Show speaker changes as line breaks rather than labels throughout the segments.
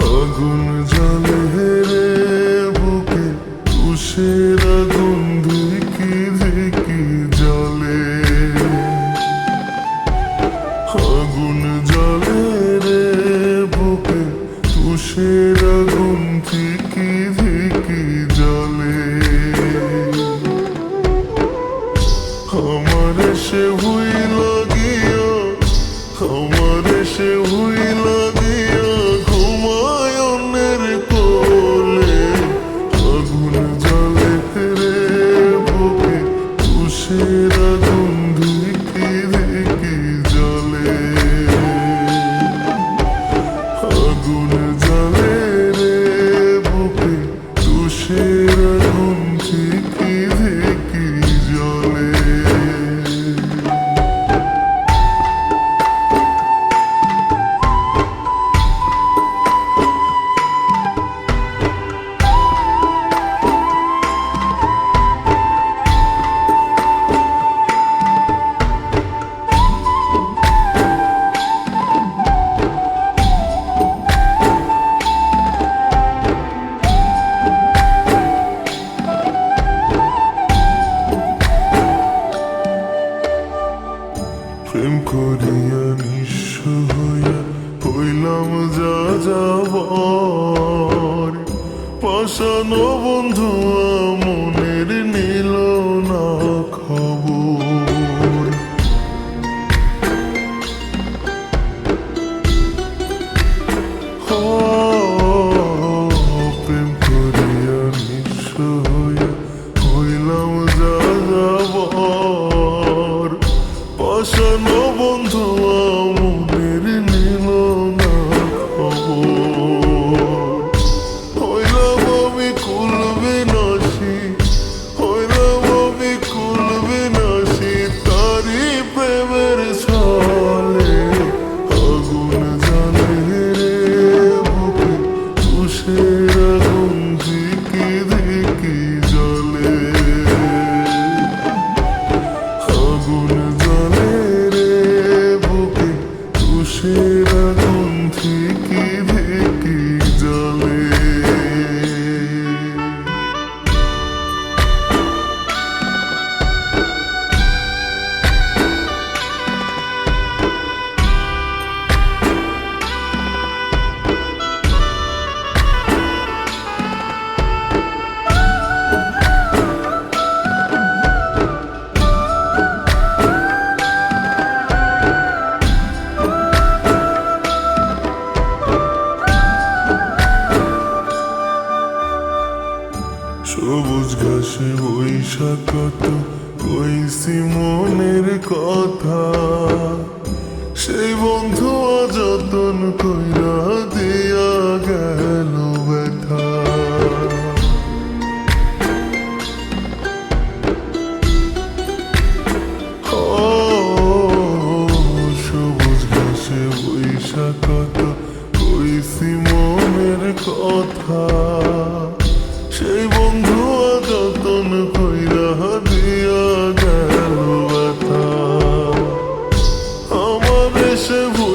আগুন জলে হেরে বুকে তুষের আগুন। তুষের আগুন ধিকি করিয়া নিঃস্ব হইয়া পইলাম যা যাবার। পাশানো বন্ধু মনের পাশানো বন্ধু মনের সবুজ ঘাসে বৈশাখত কইছি মনের কথা। সেই বন্ধু যতন কইরা দিয়া গেল ব্যথা। সবুজ বৈশাখত কইছি মনের কথা। 的生活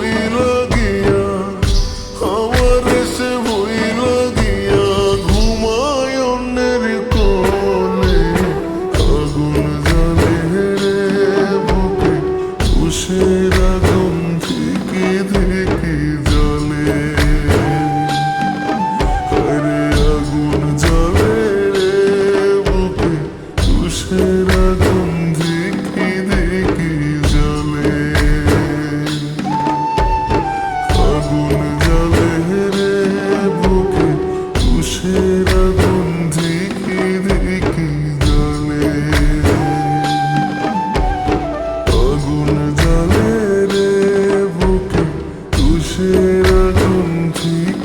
Tüm